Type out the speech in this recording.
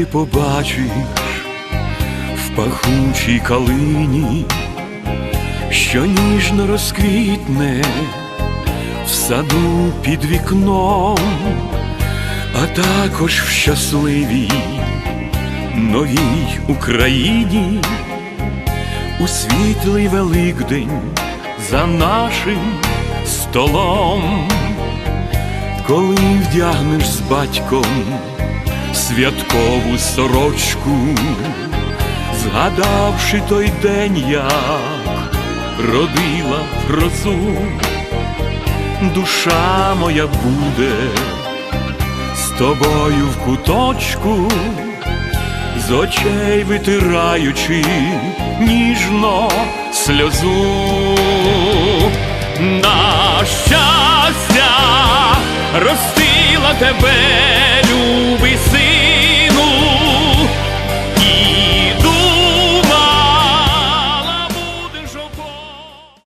ти побачиш в пахучій калині, що ніжно розквітне в саду під вікном а також в щасливій новій Україні, у світлий Великдень за нашим столом, коли вдягнеш з батьком святкову сорочку, згадавши той день, як родила грозу, душа моя буде з тобою в куточку, з очей витираючи ніжно сльозу. На щастя ростила тебе,